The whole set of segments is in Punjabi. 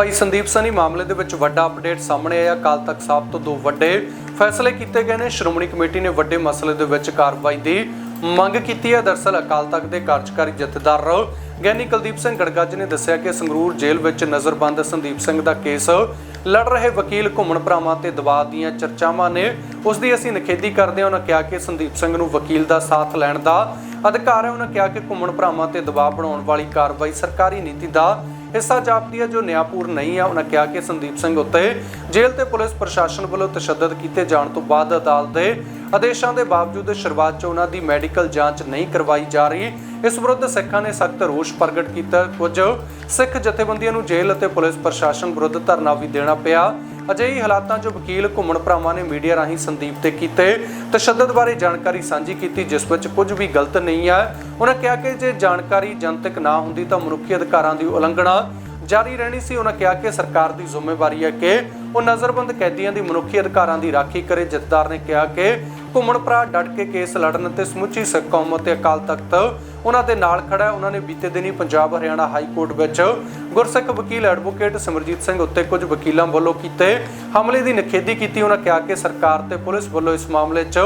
ਭਾਈ ਸੰਦੀਪ ਸਨੀ, ਮਾਮਲੇ ਦੇ ਵਿੱਚ ਵੱਡਾ ਅਪਡੇਟ ਸਾਹਮਣੇ ਆਇਆ। ਕੱਲ ਤੱਕ ਸਾਹਿਬ ਤੋਂ ਦੋ ਵੱਡੇ ਫੈਸਲੇ ਕੀਤੇ ਗਏ ਨੇ। ਸ਼੍ਰੋਮਣੀ ਕਮੇਟੀ ਨੇ ਵੱਡੇ ਮਸਲੇ ਦੇ ਵਿੱਚ ਕਾਰਵਾਈ ਦੀ ਮੰਗ ਕੀਤੀ ਹੈ। ਦਰਸਲ ਅਕਾਲ ਤਖਤ ਦੇ ਕਾਰਜਕਾਰੀ ਜਥੇਦਾਰ ਗਿਆਨੀ ਕੁਲਦੀਪ ਸਿੰਘ ਗੜਗੱਜ ਨੇ ਦੱਸਿਆ ਕਿ ਸੰਗਰੂਰ ਜੇਲ੍ਹ ਵਿੱਚ ਨਜ਼ਰਬੰਦ ਸੰਦੀਪ ਸਿੰਘ ਦਾ ਕੇਸ ਲੜ ਰਹੇ ਵਕੀਲ ਘੁੰਮਣ ਭਰਾਵਾਂ ਤੇ ਦਬਾਅ ਦੀਆਂ ਚਰਚਾਵਾਂ ਨੇ। ਉਸ ਦੀ ਅਸੀਂ ਨਿਖੇਧੀ ਕਰਦੇ ਹਾਂ। ਉਹਨਾਂ ਕਿਹਾ ਕਿ ਸੰਦੀਪ ਸਿੰਘ ਨੂੰ ਵਕੀਲ ਦਾ ਸਾਥ ਲੈਣ ਦਾ ਅਧਿਕਾਰ ਹੈ। ਉਹਨਾਂ ਕਿਹਾ ਕਿ ਘੁੰਮਣ ਭਰਾਵਾਂ ਤੇ ਦਬਾਅ ਬਣਾਉਣ ਵਾਲੀ ਕਾਰਵਾਈ ਸਰਕਾਰੀ ਨੀਤੀ ਦਾ ਹਿੱਸਾ ਜਾਪਦੀ ਹੈ ਜੋ ਨਿਆਂਪੂਰ ਨਹੀਂ ਆ ਉਹਨਾਂ ਕਿਹਾ ਕਿ ਸੰਦੀਪ ਸਿੰਘ ਉੱਤੇ ਜੇਲ੍ਹ ਤੇ ਪੁਲਿਸ ਪ੍ਰਸ਼ਾਸਨ ਵੱਲੋਂ ਤਸ਼ੱਦਦ ਕੀਤੇ ਜਾਣ ਤੋਂ ਬਾਅਦ ਅਦਾਲਤ ਦੇ ਆਦੇਸ਼ਾਂ ਦੇ ਬਾਵਜੂਦ ਸ਼ੁਰੂਆਤ 'ਚ ਉਹਨਾਂ ਦੀ ਮੈਡੀਕਲ ਜਾਂਚ ਨਹੀਂ ਕਰਵਾਈ ਜਾ ਰਹੀ। ਇਸ ਵਿਰੁੱਧ ਸਿੱਖਾਂ ਨੇ ਸਖਤ ਰੋਸ ਪ੍ਰਗਟ ਕੀਤਾ। ਕੁਝ ਸਿੱਖ ਜਥੇਬੰਦੀਆਂ ਨੂੰ ਜੇਲ੍ਹ ਅਤੇ ਪੁਲਿਸ ਪ੍ਰਸ਼ਾਸਨ ਵਿਰੁੱਧ ਧਰਨਾ ਵੀ ਦੇਣਾ ਪਿਆ। ਅਜਿਹੀ ਹਾਲਾਤਾਂ 'ਚ ਵਕੀਲ ਘੁੰਮਣ ਭਰਾਵਾਂ ਨੇ ਮੀਡੀਆ ਰਾਹੀਂ ਸੰਦੀਪ ਤੇ ਕੀਤੇ। ਤਸ਼ੱਦਦ ਬਾਰੇ ਜਾਣਕਾਰੀ ਸਾਂਝੀ ਕੀਤੀ, ਜਿਸ ਵਿੱਚ ਕੁਝ ਵੀ ਗਲਤ ਨਹੀਂ ਹੈ। ਉਹਨਾਂ ਕਿਹਾ ਕਿ ਜੇ ਜਾਣਕਾਰੀ ਜਨਤਕ ਨਾ ਹੁੰਦੀ ਤਾਂ ਮਨੁੱਖੀ ਅਧਿਕਾਰਾਂ ਦੀ ਉਲੰਘਣਾ ਜਾਰੀ ਰਹਿਣੀ ਸੀ। ਉਹਨਾਂ ਕਿਹਾ ਕਿ ਸਰਕਾਰ ਦੀ ਜ਼ਿੰਮੇਵਾਰੀ ਹੈ ਕਿ ਉਹ ਨਜ਼ਰਬੰਦ ਕੈਦੀਆਂ ਦੀ ਮਨੁੱਖੀ ਅਧਿਕਾਰਾਂ ਦੀ ਰਾਖੀ ਕਰੇ। ਜਥੇਦਾਰ ਨੇ ਕਿਹਾ ਕਿ ਘੁੰਮਣ ਭਰਾ ਡਟ ਕੇ ਕੇਸ ਲੜਨ ਤੇ ਸਮੁੱਚੀ ਸਿੱਖ ਕੌਮ ਅਤੇ ਅਕਾਲ ਤਖਤ ਉਹਨਾਂ ਦੇ ਨਾਲ ਖੜਾ ਹੈ। ਉਹਨਾਂ ਨੇ ਬੀਤੇ ਦਿਨੀ ਪੰਜਾਬ ਹਰਿਆਣਾ ਹਾਈ ਕੋਰਟ ਵਿੱਚ ਗੁਰਸਿੱਖ ਵਕੀਲ ਐਡਵੋਕੇਟ ਸਿਮਰਜੀਤ ਸਿੰਘ ਉੱਤੇ ਕੁਝ ਵਕੀਲਾਂ ਵੱਲੋਂ ਕੀਤੇ ਹਮਲੇ ਦੀ ਨਿਖੇਧੀ ਕੀਤੀ। ਉਹਨਾਂ ਕਿਹਾ ਕਿ ਸਰਕਾਰ ਤੇ ਪੁਲਿਸ ਵੱਲੋਂ ਇਸ ਮਾਮਲੇ 'ਚ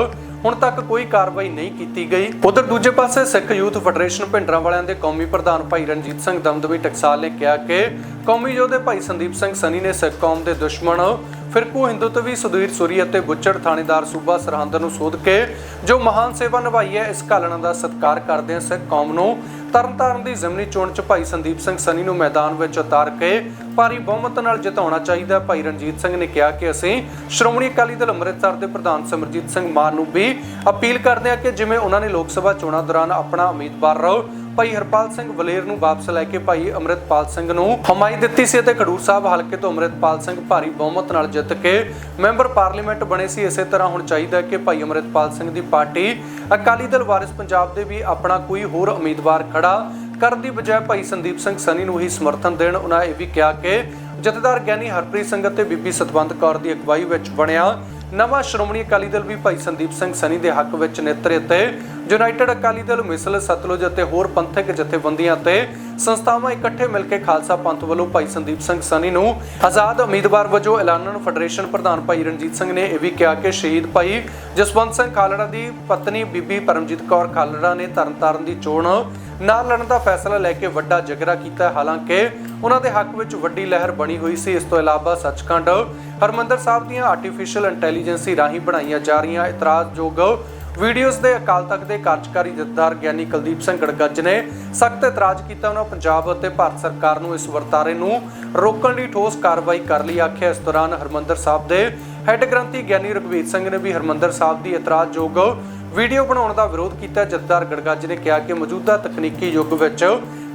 ਹੁਣ ਤੱਕ ਕੋਈ ਕਾਰਵਾਈ ਨਹੀਂ ਕੀਤੀ ਗਈ। ਉਧਰ ਦੂਜੇ ਪਾਸੇ ਸਿੱਖ ਯੂਥ ਫੈਡਰੇਸ਼ਨ ਭਿੰਡਰਾਂ ਵਾਲਿਆਂ ਦੇ ਕੌਮੀ ਪ੍ਰਧਾਨ ਭਾਈ ਰਣਜੀਤ ਸਿੰਘ ਦਮਦਮੀ ਟਕਸਾਲ ਨੇ ਕਿਹਾ ਕਿ ਕੌਮੀ ਯੋਧੇ ਭਾਈ ਸੰਦੀਪ ਸਿੰਘ ਸਨੀ ਨੇ ਸਿੱਖ ਕੌਮ ਦੇ ਦੁਸ਼ਮਣ ਫਿਰਕੂ ਹਿੰਦੂਤਵੀ ਸੁਧੀਰ ਸੁਰੀ ਅਤੇ ਬੁੱਚੜ ਥਾਣੇਦਾਰ ਸੂਬਾ ਸਰਹੰਦ ਨੂੰ ਸੋਧ ਕੇ ਜੋ ਮਹਾਨ ਸੇਵਾ ਨਿਭਾਈ ਹੈ, ਇਸ ਘਾਲਣਾ ਦਾ ਸਤਿਕਾਰ ਕਰਦੇ ਹਾਂ ਸਿੱਖ ਕੌਮ ਨੂੰ। ਤਰਨਤਾਰਨ ਦੀ ਜ਼ਮਨੀ ਚੋਣ 'ਚ ਭਾਈ ਸੰਦੀਪ ਸਿੰਘ ਸਨੀ ਨੂੰ ਮੈਦਾਨ ਵਿੱਚ ਉਤਾਰ ਕੇ ਭਾਰੀ ਬਹੁਮਤ ਨਾਲ ਜਿਤਾਉਣਾ ਚਾਹੀਦਾ। ਭਾਈ ਰਣਜੀਤ ਸਿੰਘ ਨੇ ਕਿਹਾ ਕਿ ਅਸੀਂ ਸ਼੍ਰੋਮਣੀ ਅਕਾਲੀ ਦਲ ਅੰਮ੍ਰਿਤਸਰ ਦੇ ਪ੍ਰਧਾਨ ਸਿਮਰਜੀਤ ਸਿੰਘ ਮਾਨ ਨੂੰ ਵੀ ਅਪੀਲ ਕਰਦੇ ਹਾਂ ਕਿ ਜਿਵੇਂ ਉਹਨਾਂ ਨੇ ਲੋਕ ਸਭਾ ਚੋਣਾਂ ਦੌਰਾਨ ਆਪਣਾ ਉਮੀਦਵਾਰ ਰਹੋ ਭਾਈ ਹਰਪਾਲ ਸਿੰਘ ਵਲੇਰ ਨੂੰ ਵਾਪਸ ਲੈ ਕੇ ਭਾਈ ਅੰਮ੍ਰਿਤਪਾਲ ਸਿੰਘ ਨੂੰ ਹਮਾਇਤ ਦਿੱਤੀ ਸੀ ਅਤੇ ਖਡੂਰ ਸਾਹਿਬ ਹਲਕੇ ਤੋਂ ਅੰਮ੍ਰਿਤਪਾਲ ਸਿੰਘ ਭਾਰੀ ਬਹੁਮਤ ਨਾਲ ਜਿੱਤ ਕੇ ਮੈਂਬਰ ਪਾਰਲੀਮੈਂਟ ਬਣੇ ਸੀ। ਇਸੇ ਤਰ੍ਹਾਂ ਹੁਣ ਚਾਹੀਦਾ ਕਿ ਭਾਈ ਅੰਮ੍ਰਿਤਪਾਲ ਸਿੰਘ ਦੀ ਪਾਰਟੀ ਅਕਾਲੀ ਦਲ ਵਾਰਿਸ ਪੰਜਾਬ ਦੇ ਵੀ ਆਪਣਾ ਕੋਈ ਹੋਰ ਉਮੀਦਵਾਰ ਖੜਾ ਕਰਨ ਦੀ ਬਜਾਏ ਭਾਈ ਸੰਦੀਪ ਸਿੰਘ ਸਨੀ ਨੂੰ ਹੀ ਸਮਰਥਨ ਦੇਣ, ਉਹਨਾਂ ਇਹ ਵੀ ਕਿਹਾ ਕਿ ਜਥੇਦਾਰ ਗਿਆਨੀ ਹਰਪ੍ਰੀਤ ਸਿੰਘ ਅਤੇ ਬੀਬੀ ਸਤਵੰਤ ਕੌਰ ਦੀ ਅਗਵਾਈ ਵਿੱਚ ਬਣਿਆ ਨਵਾਂ ਸ਼੍ਰੋਮਣੀ ਅਕਾਲੀ ਦਲ ਵੀ ਭਾਈ ਸੰਦੀਪ ਸਿੰਘ ਸਨੀ ਦੇ ਹੱਕ ਵਿੱਚ ਨੇਤਰੇ ਤੇ ਯੂਨਾਈਟਿਡ ਅਕਾਲੀ ਦਲ, ਮਿਸਲ, ਸਤਲੁਜ ਅਤੇ ਹੋਰ ਪੰਥਕ ਜਥੇਬੰਦੀਆਂ ਤੇ ਸੰਸਥਾਵਾਂ ਇਕੱਠੇ ਮਿਲ ਕੇ ਖਾਲਸਾ ਪੰਥ ਵੱਲੋਂ ਭਾਈ ਸੰਦੀਪ ਸਿੰਘ ਸਨੀ ਨੂੰ ਆਜ਼ਾਦ ਉਮੀਦਵਾਰ ਵਜੋਂ ਐਲਾਨਣ ਫੈਡਰੇਸ਼ਨ ਪ੍ਰਧਾਨ ਭਾਈ ਰਣਜੀਤ ਸਿੰਘ ਨੇ ਇਹ ਵੀ ਕਿਹਾ ਕਿ ਸ਼ਹੀਦ ਭਾਈ ਜਸਵੰਤ ਸਿੰਘ ਖਾਲੜਾ ਦੀ ਪਤਨੀ ਬੀਬੀ ਪਰਮਜੀਤ ਕੌਰ ਖਾਲੜਾ ਨੇ ਤਰਨਤਾਰਨ ਦੀ ਚੋਣ ਨਾ ਲੜਨ ਦਾ ਫੈਸਲਾ ਲੈ ਕੇ ਵੱਡਾ ਜਗਰਾ ਕੀਤਾ। ਹਾਲਾਂਕਿ ਉਹਨਾਂ ਦੇ ਹੱਕ ਵਿੱਚ ਵੱਡੀ ਲਹਿਰ ਬਣੀ ਹੋਈ ਸੀ। ਇਸ ਤੋਂ ਇਲਾਵਾ ਸੱਚਖੰਡ ਹਰਮੰਦਰ ਸਾਹਿਬ ਦੀਆਂ ਆਰਟੀਫੀਸ਼ੀਅਲ ਇੰਟੈਲੀਜੈਂਸੀ ਰਾਹੀਂ ਬਣਾਈਆਂ ਜਾ ਰਹੀਆਂ ਇਤਰਾਜ਼ਯੋਗ ਵੀਡੀਓਜ਼ ਦੇ ਅਕਾਲ ਤਖਤ ਦੇ ਕਾਰਜਕਾਰੀ ਜਥੇਦਾਰ ਗਿਆਨੀ ਕੁਲਦੀਪ ਸਿੰਘ ਗੜਗੱਜ ਨੇ ਸਖਤ ਇਤਰਾਜ਼ ਕੀਤਾ। ਉਹਨਾਂ ਪੰਜਾਬ ਅਤੇ ਭਾਰਤ ਸਰਕਾਰ ਨੂੰ ਇਸ ਵਰਤਾਰੇ ਨੂੰ ਰੋਕਣ ਲਈ ਠੋਸ ਕਾਰਵਾਈ ਕਰ ਲਈ ਆਖਿਆ। ਇਸ ਦੌਰਾਨ ਹਰਮੰਦਰ ਸਾਹਿਬ ਦੇ ਹੈੱਡ ਗ੍ਰੰਥੀ ਗਿਆਨੀ ਰਘਵੀਰ ਸਿੰਘ ਨੇ ਵੀ ਹਰਮੰਦਰ ਸਾਹਿਬ ਦੀ ਇਤਰਾਜ਼ਯੋਗ ਵੀਡੀਓ ਬਣਾਉਣ ਦਾ ਵਿਰੋਧ ਕੀਤਾ। ਜਥੇਦਾਰ ਗੜਗੱਜ ਨੇ ਕਿਹਾ ਕਿ ਮੌਜੂਦਾ ਤਕਨੀਕੀ ਯੁੱਗ ਵਿੱਚ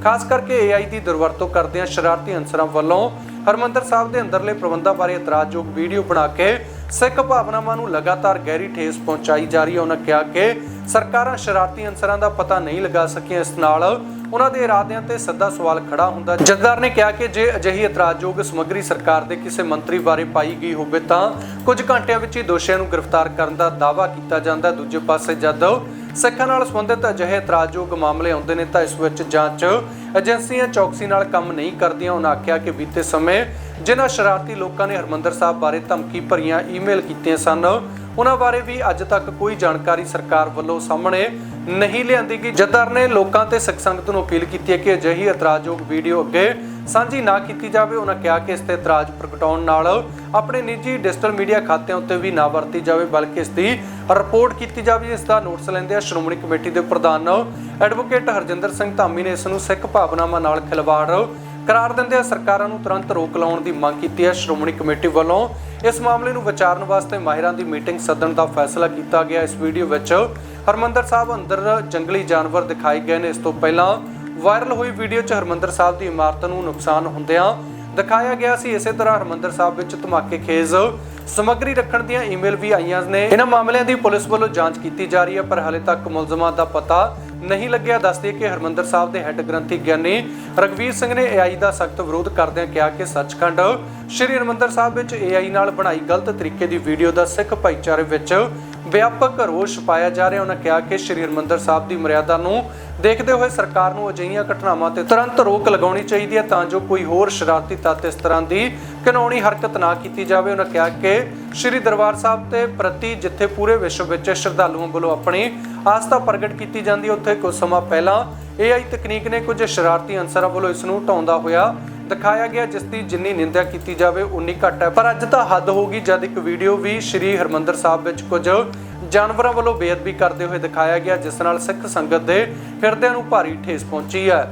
ਖਾਸ ਕਰਕੇ AI ਦੀ ਦੁਰਵਰਤੋਂ ਕਰਦਿਆਂ ਸ਼ਰਾਰਤੀ ਅਨਸਰਾਂ ਵੱਲੋਂ ਹਰਮੰਦਰ ਸਾਹਿਬ ਦੇ ਅੰਦਰਲੇ ਪ੍ਰਬੰਧਾਂ ਬਾਰੇ ਇਤਰਾਜ਼ਯੋਗ ਵੀਡੀਓ ਬਣਾ ਕੇ ਸਿੱਖ ਭਾਵਨਾਵਾਂ ਨੂੰ ਲਗਾਤਾਰ ਗਹਿਰੀ ਠੇਸ ਪਹੁੰਚਾਈ ਜਾ ਰਹੀ ਹੈ। ਉਹਨਾਂ ਕਿਹਾ ਕਿ ਸਰਕਾਰਾਂ ਸ਼ਰਾਰਤੀ ਅਨਸਰਾਂ ਦਾ ਪਤਾ ਨਹੀਂ ਲਗਾ ਸਕੀਆਂ। ਇਸ ਨਾਲ ਉਹਨਾਂ ਦੇ ਇਰਾਦਿਆਂ ਤੇ ਸੱਦਾ ਸਵਾਲ ਖੜਾ ਹੁੰਦਾ ਜਥੇਦਾਰ ਨੇ ਕਿਹਾ ਕਿ ਜੇ ਅਜਿਹੀ ਇਤਰਾਜ਼ਯੋਗ ਸਮੱਗਰੀ ਸਰਕਾਰ ਦੇ ਕਿਸੇ ਮੰਤਰੀ ਬਾਰੇ ਪਾਈ ਗਈ ਹੋਵੇ ਤਾਂ ਕੁਝ ਘੰਟਿਆਂ ਵਿੱਚ ਹੀ ਦੋਸ਼ੀਆਂ ਨੂੰ ਗ੍ਰਿਫਤਾਰ ਕਰਨ ਦਾ ਦਾਅਵਾ ਕੀਤਾ ਜਾਂਦਾ ਦੂਜੇ ਪਾਸੇ ਜਦ ਸਿੱਖਾਂ ਨਾਲ ਸੰਬੰਧਿਤ ਅਜਿਹੇ ਇਤਰਾਜ਼ਯੋਗ ਮਾਮਲੇ ਆਉਂਦੇ ਨੇ ਤਾਂ ਇਸ ਵਿੱਚ ਜਾਂਚ ਏਜੰਸੀਆਂ ਚੌਕਸੀ ਨਾਲ ਕੰਮ ਨਹੀਂ ਕਰਦੀਆਂ। ਉਹਨਾਂ ਆਖਿਆ ਕਿ ਬੀਤੇ ਸਮੇਂ ਜਿਨ੍ਹਾਂ ਸ਼ਰਾਰਤੀ ਲੋਕਾਂ ਨੇ ਹਰਮੰਦਰ ਸਾਹਿਬ ਬਾਰੇ ਧਮਕੀ ਭਰੀਆਂ ਈਮੇਲ ਕੀਤੀਆਂ ਸਨ, ਉਹਨਾਂ ਬਾਰੇ ਵੀ ਅੱਜ ਤੱਕ ਕੋਈ ਜਾਣਕਾਰੀ ਸਰਕਾਰ ਵੱਲੋਂ ਸਾਹਮਣੇ ਨਹੀਂ ਲਿਆਂਦੀ ਗਈ। ਜਥੇਦਾਰ ਨੇ ਲੋਕਾਂ ਤੇ ਸਿੱਖ ਸੰਗਤ ਨੂੰ ਅਪੀਲ ਕੀਤੀ ਹੈ ਕਿ ਅਜਿਹੀ ਇਤਰਾਜ਼ਯੋਗ ਵੀਡੀਓ ਅੱਗੇ ਸਾਂਝੀ ਨਾ ਕੀਤੀ ਜਾਵੇ। ਉਹਨਾਂ ਕਿਹਾ ਕਿ ਇਸ ਤੇ ਇਤਰਾਜ਼ ਪ੍ਰਗਟਾਉਣ ਨਾਲ ਆਪਣੇ ਨਿੱਜੀ ਡਿਜੀਟਲ ਮੀਡੀਆ ਖਾਤਿਆਂ ਉੱਤੇ ਵੀ ਨਾ ਵਰਤੀ ਜਾਵੇ, ਬਲਕਿ ਇਸ ਦੀ ਰਿਪੋਰਟ ਕੀਤੀ ਜਾਵੇ, ਇਸ ਦਾ ਨੋਟਿਸ ਲੈਂਦੇ ਆ ਸ਼੍ਰੋਮਣੀ ਕਮੇਟੀ ਦੇ ਪ੍ਰਧਾਨ ਐਡਵੋਕੇਟ ਹਰਜਿੰਦਰ ਸਿੰਘ ਧਾਮੀ ਨੇ ਇਸ ਨੂੰ ਸਿੱਖ ਭਾਵਨਾਵਾਂ ਨਾਲ ਖਿਲਵਾੜ ਕਰਾਰ ਦਿੰਦਿਆਂ ਸਰਕਾਰਾਂ ਨੂੰ ਤੁਰੰਤ ਰੋਕ ਲਾਉਣ ਦੀ ਮੰਗ ਕੀਤੀ ਹੈ। ਸ਼੍ਰੋਮਣੀ ਕਮੇਟੀ ਵੱਲੋਂ ਇਸ ਮਾਮਲੇ ਨੂੰ ਵਿਚਾਰਨ ਵਾਸਤੇ ਮਾਹਿਰਾਂ ਦੀ ਮੀਟਿੰਗ ਸੱਦਣ ਦਾ ਫੈਸਲਾ ਕੀਤਾ ਗਿਆ। ਇਸ ਵੀਡੀਓ ਵਿੱਚ ਹਰਮੰਦਰ ਸਾਹਿਬ ਅੰਦਰ ਜੰਗਲੀ ਜਾਨਵਰ ਦਿਖਾਏ ਗਏ ਨੇ। ਇਸ ਤੋਂ ਪਹਿਲਾਂ ਵਾਇਰਲ ਹੋਈ ਵੀਡੀਓ 'ਚ ਹਰਮੰਦਰ ਸਾਹਿਬ ਦੀ ਇਮਾਰਤ ਨੂੰ ਨੁਕਸਾਨ ਹੁੰਦਿਆਂ ਦਿਖਾਇਆ ਗਿਆ ਸੀ, ਇਸੇ ਤਰ੍ਹਾਂ ਹਰਮੰਦਰ ਸਾਹਿਬ ਵਿੱਚ ਧਮਾਕੇ ਖੇਜ਼ ਸਮੱਗਰੀ ਰੱਖਣ ਦੀਆਂ ਈਮੇਲ ਵੀ ਆਈਆਂ ਨੇ। ਇਹਨਾਂ ਮਾਮਲਿਆਂ ਦੀ ਪੁਲਿਸ ਵੱਲੋਂ ਜਾਂਚ ਕੀਤੀ ਜਾ ਰਹੀ ਹੈ, ਪਰ ਹਾਲੇ ਤੱਕ ਮੁਲਜ਼ਮਾਂ ਦਾ ਪਤਾ ਨਹੀਂ ਲੱਗਿਆ। ਦੱਸਦੇ ਕਿ ਹਰਮੰਦਰ ਸਾਹਿਬ ਦੇ ਹੈੱਡ ਗ੍ਰੰਥੀ ਗਿਆਨੀ ਰਗਵੀਰ ਸਿੰਘ ਨੇ AI ਦਾ ਸਖਤ ਵਿਰੋਧ ਕਰਦਿਆਂ ਕਿਹਾ ਕਿ ਸੱਚਖੰਡ ਸ਼੍ਰੀ ਹਰਮੰਦਰ ਸਾਹਿਬ ਵਿੱਚ AI ਨਾਲ ਬਣਾਈ ਗਲਤ ਤਰੀਕੇ ਦੀ ਵੀਡੀਓ ਦਾ ਸਿੱਖ ਭਾਈਚਾਰੇ ਵਿੱਚ ਵਿਆਪਕ ਰੋਸ ਪਾਇਆ ਜਾ ਰਿਹਾ। ਉਹਨਾਂ ਕਿਹਾ ਕਿ ਸ਼੍ਰੀ ਹਰਿਮੰਦਰ ਸਾਹਿਬ ਦੀ ਮਰਿਆਦਾ ਨੂੰ ਦੇਖਦੇ ਹੋਏ ਸਰਕਾਰ ਨੂੰ ਅਜਿਹੀਆਂ ਘਟਨਾਵਾਂ ਤੇ ਤੁਰੰਤ ਰੋਕ ਲਗਾਉਣੀ ਚਾਹੀਦੀ ਹੈ ਤਾਂ ਜੋ ਕੋਈ ਹੋਰ ਸ਼ਰਾਰਤੀ ਤੱਤ ਇਸ ਤਰ੍ਹਾਂ ਦੀ ਕਾਨੂੰਨੀ ਹਰਕਤ ਨਾ ਕੀਤੀ ਜਾਵੇ। ਉਹਨਾਂ ਕਿਹਾ ਕਿ ਸ਼੍ਰੀ ਦਰਬਾਰ ਸਾਹਿਬ ਤੇ ਪ੍ਰਤੀ ਜਿੱਥੇ ਪੂਰੇ ਵਿਸ਼ਵ ਵਿੱਚ ਸ਼ਰਧਾਲੂਆਂ ਵੱਲੋਂ ਆਪਣੀ ਆਸਥਾ ਪ੍ਰਗਟ ਕੀਤੀ ਜਾਂਦੀ ਉੱਥੇ ਕੁਝ ਸਮਾਂ ਪਹਿਲਾਂ AI ਤਕਨੀਕ ਨੇ ਕੁਝ ਸ਼ਰਾਰਤੀ ਅਨਸਰਾਂ ਵੱਲੋਂ ਇਸ ਨੂੰ ਢਾਉਂਦਾ ਹੋਇਆ ਦਿਖਾਇਆ ਗਿਆ ਜਿਸ ਦੀ ਜਿੰਨੀ ਨਿੰਦਿਆ ਕੀਤੀ ਜਾਵੇ, ਉਨੀ ਘੱਟ ਹੈ। ਪਰ ਅੱਜ ਤਾਂ ਹੱਦ ਹੋ ਗਈ, ਜਦ ਇੱਕ ਵੀਡੀਓ ਵੀ ਸ਼੍ਰੀ ਹਰਮੰਦਰ ਸਾਹਿਬ ਵਿੱਚ ਕੁਝ ਜਾਨਵਰਾਂ ਵੱਲੋਂ ਬੇਅਦਬੀ ਕਰਦੇ ਹੋਏ ਦਿਖਾਇਆ ਗਿਆ, ਜਿਸ ਨਾਲ ਸਿੱਖ ਸੰਗਤ ਦੇ ਹਿਰਦਿਆਂ ਨੂੰ ਭਾਰੀ ਠੇਸ ਪਹੁੰਚੀ ਹੈ।